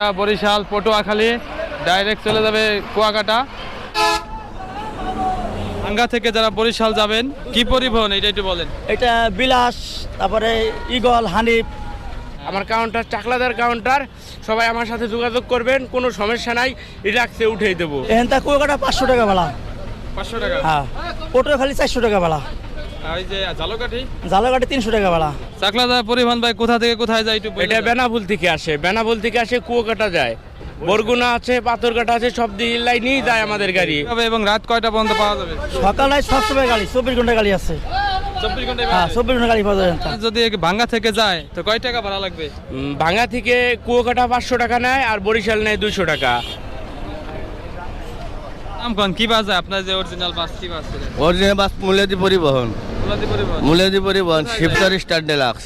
Barishal Patuakhali direct চলে যাবে কুয়াকাটা। আঙ্গা থেকে যারা বরিশাল যাবেন কি পরিবহন এটা একটু বলেন? এটা বিলাস তারপরে ইগল হানিফ। আমার কাউন্টার চাকলাদার কাউন্টার সবাই আমার সাথে যোগাযোগ করবেন কোনো সমস্যা নাই রিল্যাক্সে উঠেই দেবো। এখান থেকে কুয়াকাটা পাঁচশো টাকা বেলা। পাঁচশো টাকা? হ্যাঁ পটুয়াখালী চারশো টাকা বেলা। আর যে জালকাঠি? জালাঘাটে তিনশো টাকা বেলা চাকলাদা পরিবহন ভাই কোথা থেকে কোথায় যায় একটু এটা দেন। থেকে আসে। বেনাবুল থেকে আসে কুয়াকাটা যায়। বরগুনা আছে পাথরঘাটা আছে সব দিয়ে লাইনেই যায় আমাদের গাড়ি। এবং রাত কয়টা পর্যন্ত পাওয়া যাবে? সকালে সবসময় গাড়ি চব্বিশ ঘণ্টা গাড়ি আছে। চব্বিশ ঘন্টায় হ্যাঁ চব্বিশ ঘণ্টা গাড়ি পাওয়া যায় এখানটা। যদি ভাঙ্গা থেকে যায় তো কয় টাকা ভাড়া লাগবে? ভাঙ্গা থেকে কুয়াকাটা পাঁচশো টাকা নেয় আর বরিশাল নেয় দুশো টাকা। নাম কি বাস যায় আপনার যে অরিজিনাল বাস কি বাস অরিজিনাল বাস মূল্যাদি পরিবহন। কুলাদি পরিবহন। শিবচর স্টার ডেলাক্স।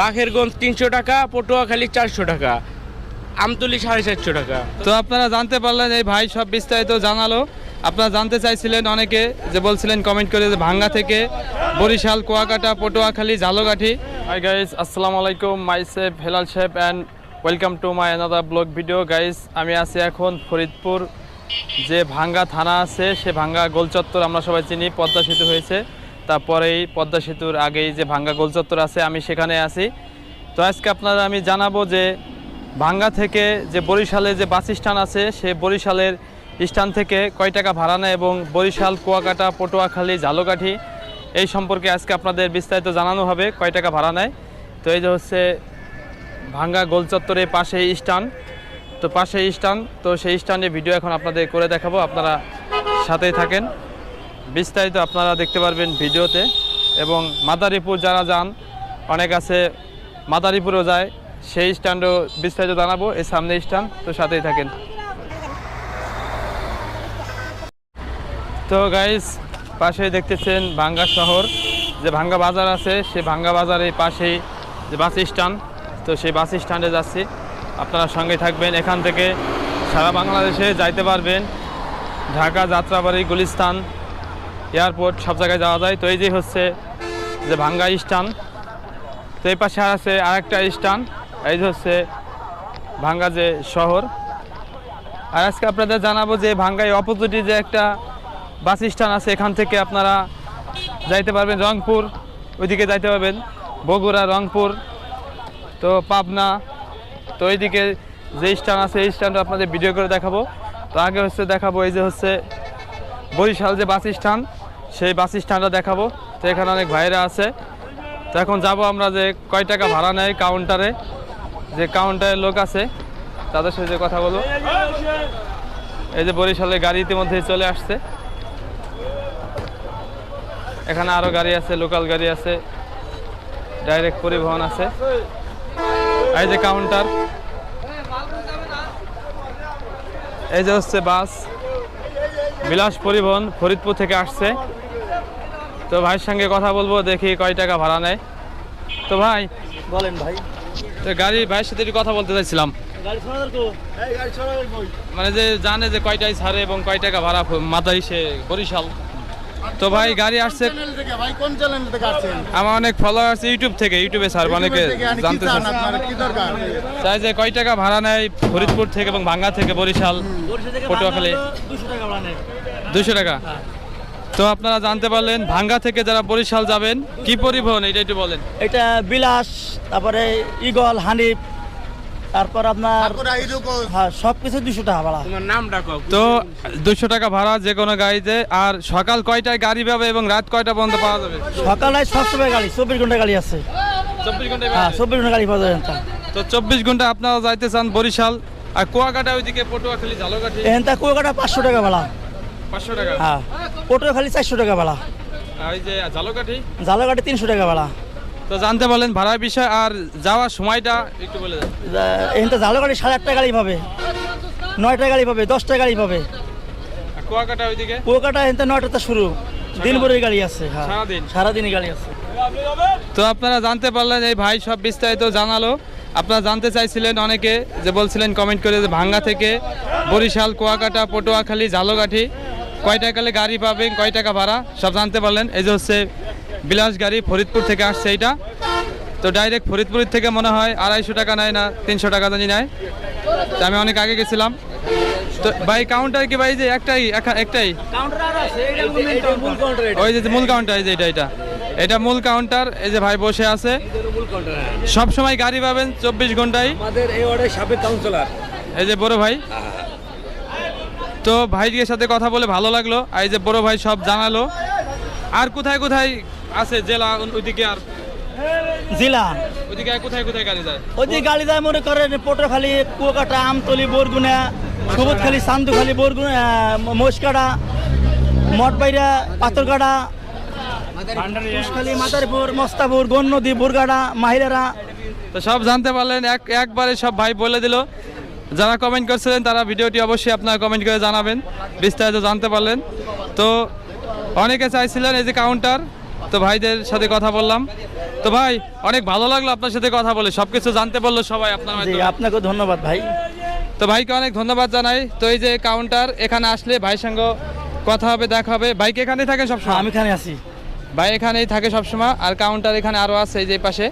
বাঘেরগঞ্জ তিনশো টাকা পটুয়াখালী চারশো টাকা আমতলি সাড়ে চারশো টাকা। তো আপনারা জানতে পারলেন এই ভাই সব বিস্তারিত জানালো। আপনারা জানতে চাইছিলেন অনেকে যে বলছিলেন কমেন্ট করে যে ভাঙ্গা থেকে বরিশাল কুয়াকাটা পটুয়াখালী ঝালকাঠি। হাই গাইস আসসালামু আলাইকুম। Myself Helal chef and welcome to my another blog video guys আমি আছি এখন ফরিদপুর যে ভাঙ্গা থানা আছে সে ভাঙ্গা গোলচত্বর আমরা সবাই চিনি পদ্মা সেতু হয়েছে। তারপরেই পদ্মা সেতুর আগেই যে ভাঙ্গা গোলচত্বর আছে, আমি সেখানে আছি। তো আজকে আপনারা, আমি জানাব যে ভাঙ্গা থেকে যে বরিশালে যে বাস স্ট্যান্ড আছে, সে বরিশালের স্ট্যান্ড থেকে কয় টাকা ভাড়া নেয় এবং বরিশাল, কুয়াকাটা, পটুয়াখালী, ঝালকাঠি এই সম্পর্কে আজকে আপনাদের বিস্তারিত জানানো হবে, কয় টাকা ভাড়া নেয়। তো এই যে হচ্ছে ভাঙ্গা গোলচত্বরের পাশে স্ট্যান্ড। তো পাশে স্ট্যান্ড, তো সেই স্ট্যান্ডে ভিডিও এখন আপনাদের করে দেখাবো, আপনারা সাথেই থাকেন। বিস্তারিত আপনারা দেখতে পারবেন ভিডিওতে। এবং মাদারীপুর যারা যান, অনেক আছে, মাদারীপুরও যায়, সেই স্ট্যান্ডও বিস্তারিত জানাব, এই সামনে স্ট্যান্ড, তো সাথেই থাকেন। তো গাইস পাশে দেখতেছেন ভাঙ্গা শহর। যে ভাঙ্গা বাজার আছে সে ভাঙ্গা বাজারের পাশেই যে বাস স্ট্যান্ড, তো সেই বাস স্ট্যান্ডে যাচ্ছি। আপনারা সঙ্গে থাকবেন, এখান থেকে সারা বাংলাদেশে যাইতে পারবেন। ঢাকা যাত্রাবাড়ি, গুলিস্তান এয়ারপোর্ট, সব জায়গায় যাওয়া যায়। তো এই যে হচ্ছে যে ভাঙ্গা স্টান তো এই পাশে আর আছে আরেকটা স্ট্যান্ড এই যে হচ্ছে ভাঙ্গা যে শহর। আর আজকে আপনাদের জানাব যে ভাঙ্গায় অপোজিটে যে একটা বাস স্ট্যান্ড আছে, এখান থেকে আপনারা যাইতে পারবেন রংপুর, ওইদিকে যাইতে পারবেন বগুড়া, রংপুর, তো পাবনা, তো ওইদিকে যে স্ট্যান্ড আছে, এই স্ট্যান্ড আপনাদের ভিডিও করে দেখাবো। তো আগে হচ্ছে দেখাবো এই যে হচ্ছে বরিশাল যে বাস স্ট্যান্ড সেই বাস স্ট্যান্ডটা দেখাবো। তো এখানে অনেক ভাইরা আছে। তো এখন যাব আমরা যে কয় টাকা ভাড়া নেয় কাউন্টারে। যে কাউন্টারের লোক আছে, তাদের সাথে কথা বলব। এই যে বরিশালে গাড়ি ইতিমধ্যে চলে আসছে। এখানে আরও গাড়ি আছে, লোকাল গাড়ি আছে, ডাইরেক্ট পরিবহন আছে। এই যে কাউন্টার। এই যে হচ্ছে বাস। বিলাস পরিবহন ফরিদপুর থেকে আসছে। তো ভাইয়ের সঙ্গে কথা বলব দেখি কয় টাকা ভাড়া নেয়। তো ভাই বলেন ভাই। তো গাড়ি ভাইয়ের সাথে একটু কথা বলতে চাইছিলাম। মানে যে জানে যে কয়টায় ছাড়ে এবং কয় টাকা ভাড়া মাথায় সে বরিশাল। তো ভাই গাড়ি আসছে ভাই কোন চ্যানেল থেকে আসছেন? আমার অনেক ফলোয়ার আছে ইউটিউব থেকে ইউটিউবে স্যার অনেকে জানতে কি দরকার? চাই যে কয় টাকা ভাড়া নেয় ফরিদপুর থেকে এবং ভাঙ্গা থেকে বরিশাল পটুয়াখালী। দুশো টাকা দুশো টাকা? তো আপনারা জানতে পারলেন ভাঙ্গা থেকে যারা বরিশাল যাবেন কি পরিবহন? এটা একটু বলেন। এটা বিলাস তারপরে ইগল হানিফ তারপর আপনার হ্যাঁ সব কিছু দুশো টাকা ভাড়া। তো দুশো টাকা ভাড়া যে কোনো গাড়িতে আর সকাল কয়টায় গাড়ি পাবে এবং রাত কয়টা বন্ধ পাওয়া যাবে? সকালে সবসময় গাড়ি চব্বিশ ঘণ্টা গাড়ি আছে। চব্বিশ ঘণ্টা হ্যাঁ, চব্বিশ ঘণ্টা গাড়ি পাওয়া যাবে তো চব্বিশ ঘণ্টা আপনারা যাইতে চান বরিশাল আর কুয়াকাটা ওইদিকে পটুয়াখালী ঝালকাঠি? হ্যাঁ কুয়াকাটা পাঁচশো টাকা ভাড়া। 500 ওটা হ্যাঁ। খালি 400 টাকা ভাড়া জালকাঠি? টাকা ভাড়া তো জানতে পারলেন ভাড়ার বিষয় আর যাওয়ার সময়টা সাড়ে আটটা গাড়ি পাবে গাড়ি পাবে গাড়ি গাড়ি আছে হ্যাঁ। সারাদিনই গাড়ি আছে। তো আপনারা জানতে পারলেন এই ভাই সব বিস্তারিত জানালো। আপনারা জানতে চাইছিলেন অনেকে যে বলছিলেন কমেন্ট করে যে ভাঙ্গা থেকে বরিশাল কুয়াকাটা পটুয়াখালী ঝালকাঠি কয় টাকালে গাড়ি পাবেন কয় টাকা ভাড়া সব জানতে পারলেন। এই যে হচ্ছে বিলাস গাড়ি ফরিদপুর থেকে আসছে এইটা। তো ডাইরেক্ট ফরিদপুর থেকে মনে হয় আড়াইশো টাকা নেয় না তিনশো টাকা জানি নেয়। তো আমি অনেক আগে গেছিলাম। তো ভাই কাউন্টার কি ভাই যে একটাই একা- একটাই? ওই যে মূল কাউন্টার এই যে এটা এটা। এটা মূল কাউন্টার এই যে ভাই বসে আছে। সব সময় গাড়ি পাবেন চব্বিশ ঘন্টায়। আমাদের এই ওয়ার্ডের সাবেক কাউন্সিলর এই যে বড় ভাই। তো ভাইয়ের সাথে কথা বলে ভালো লাগল। আর এই যে বড় ভাই সব জানালো। আর কোথায় কোথায় আছে জেলা ওইদিকে আর? জেলা। ওইদিকে কোথায় কোথায় গাড়ি যায়? ওইদিকে গাড়ি যায় মনে করেন পটুয়াখালী কুয়াকাটা আমতলি বরগুনা সবুজখালী সান্দুখালী বরগুনা মস্কাটা মঠবাইরা পাথরগাড়া মাদারীপুর মস্তাপুর গন্নদী বুরগাড়া মাহিলারা। তো সব জানতে পারলেন এক একবারে সব ভাই বলে দিল। যারা কমেন্ট করছিলেন তারা ভিডিওটি অবশ্যই আপনারা কমেন্ট করে জানাবেন বিস্তারিত জানতে পারলেন। তো অনেকে চাইছিলেন এই যে কাউন্টার তো ভাইদের সাথে কথা বললাম। তো ভাই অনেক ভালো লাগল আপনার সাথে কথা বলে সব কিছু জানতে পারল সবাই আপনার আপনাকে ধন্যবাদ ভাই। তো ভাইকে অনেক ধন্যবাদ জানাই। তো এই যে কাউন্টার এখানে আসলে ভাইয়ের সঙ্গে কথা হবে দেখা হবে। ভাইকে এখানেই থাকে হ্যাঁ সবসময় আমি এখানে আছি। ভাই এখানেই থাকে সবসময় আর কাউন্টার এখানে আরও আছে এই যে পাশে।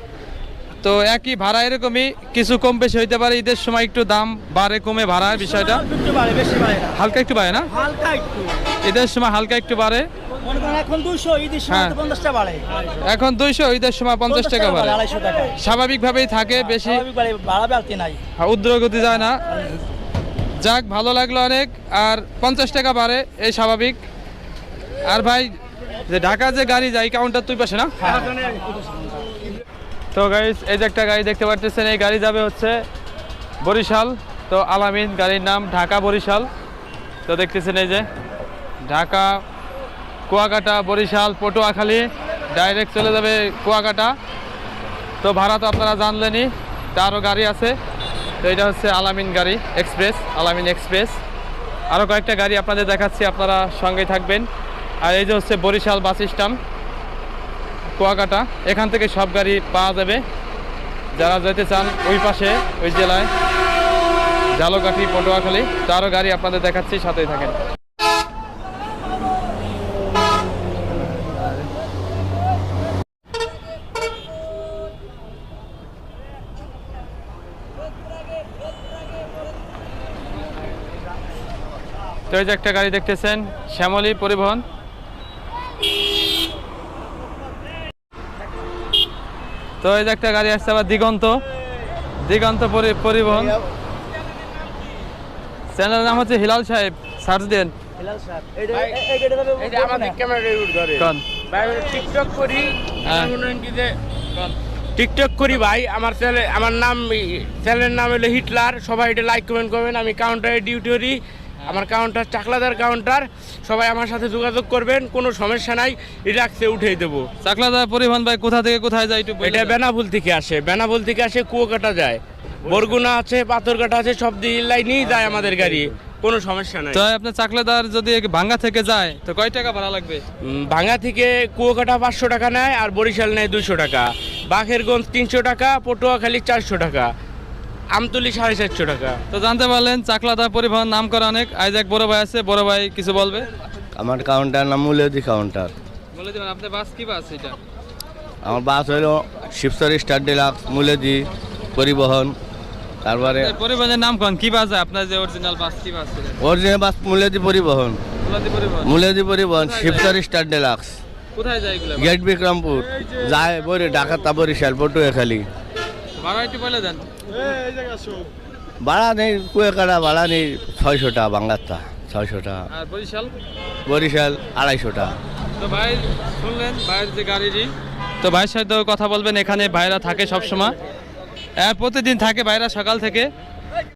তো একই ভাড়া এরকমই কিছু কম বেশি হইতে পারে ঈদের সময় একটু দাম বাড়ে কমে ভাড়ার বিষয়টা। বেশি হালকা একটু বাড়ে না? ঈদের সময় হালকা একটু বাড়ে। এখন হ্যাঁ। বাড়ে। এখন দুইশো ঈদের সময় পঞ্চাশ টাকা বাড়ে। স্বাভাবিকভাবেই থাকে বেশি ভাড়া বাড়তি নাই। উদ্রগতি যায় না। যাক ভালো লাগল অনেক। আর পঞ্চাশ টাকা বাড়ে এই স্বাভাবিক। আর ভাই যে ঢাকা যে গাড়ি যায় কাউন্টার তুই পাশে না? তো গাড়ি এই যে একটা গাড়ি দেখতে পারতেছেন, এই গাড়ি যাবে হচ্ছে বরিশাল। তো আলামিন গাড়ির নাম ঢাকা বরিশাল। তো দেখতেছেন এই যে, ঢাকা, কুয়াকাটা, বরিশাল, পটুয়াখালী ডাইরেক্ট চলে যাবে কুয়াকাটা। তো ভাড়া তো আপনারা জানলেনই, তারও গাড়ি আছে। তো এটা হচ্ছে আলামিন গাড়ি এক্সপ্রেস, আলামিন এক্সপ্রেস। আরও কয়েকটা গাড়ি আপনাদের দেখাচ্ছি, আপনারা সঙ্গে থাকবেন। আর এই যে হচ্ছে বরিশাল বাস স্ট্যান্ড। কুয়াকাটা, এখান থেকে সব গাড়ি পাওয়া যাবে। যারা যেতে চান ওই পাশে, ওই জেলায়। জালকাঠি পটুয়াখালী, তারও গাড়ি আপনাদের দেখাচ্ছি, সাথেই থাকেন। তো এই যে একটা গাড়ি দেখতেছেন, শ্যামলী পরিবহন। তো এই যে একটা গাড়ি আসছে আবার দিগন্ত। দিগন্ত পরিবহন। চ্যানেলের নাম হচ্ছে হিলাল সাহেব। সার্চ দেন টিকটক করি। ভাই। আমার চ্যানেল আমার নাম চ্যানেলের নাম হলো হিটলার। সবাই এটা লাইক কমেন্ট করবেন। আমি কাউন্টারে ডিউটি করি। আমার কাউন্টার চাকলাদার কাউন্টার সবাই আমার সাথে যোগাযোগ করবেন কোনো সমস্যা নাই রিলাক্সে উঠিয়ে দেবো। চাকলাদা পরিবহন ভাই কোথা থেকে কোথায় যায় একটু এটা দেন। বেনাবুল থেকে আসে বেনাবুল থেকে আসে কুয়োকাটা যায়। বরগুনা আছে পাথরকাটা আছে সব দিয়ে লাইনেই যায় আমাদের গাড়ি কোনো সমস্যা নাই। তো আপনার চাকলাদার যদি ভাঙ্গা থেকে যায় তো কয় টাকা ভাড়া লাগবে? ভাঙ্গা থেকে কুয়োকাটা পাঁচশো টাকা নেয় আর বরিশাল নেয় দুশো টাকা। বাঘেরগঞ্জ তিনশো টাকা পটুয়াখালী চারশো টাকা। আমতলি সাড়ে চারশো টাকা। তো জানতে পারলেন চাকলাদা পরিবহন নাম করা অনেক। আজ এক বড় ভাই আছে বড় ভাই কিছু বলবে? আমার কাউন্টার নাম মুলেদি কাউন্টার বলে দেবেন আপনার বাস কি বাস এটা? আমার বাস হলো শিবসরি স্টার ডিলাক্স মুলেদি পরিবহন তারপরে এই পরিবহনের নাম কোন? কি বাস আপনার যে অরিজিনাল বাস কি বাস অরিজিনাল বাস মুলেদি পরিবহন। কুলাদি পরিবহন। মুলেদি পরিবহন শিবসরি স্টার ডিলাক্স। কোথায় যায় এগুলো? গেট বিক্রমপুর। যায় বরি ঢাকা তা বরিশাল পটুয়াখালী ভাড়া একটু বলে দেন। ভাড়া নেই কুয়াকাটা ভাড়া নেই ছয়শোটা টাকা বাংলারটা ছয়শোটা বরিশাল? বরিশাল আড়াইশোটা। তো ভাই শুনলেন ভাইয়ের যে গাড়িটি? তো ভাইয়ের সাথেও কথা বলবেন এখানে ভাইরা থাকে সবসময়। প্রতিদিন থাকে ভাইরা সকাল থেকে।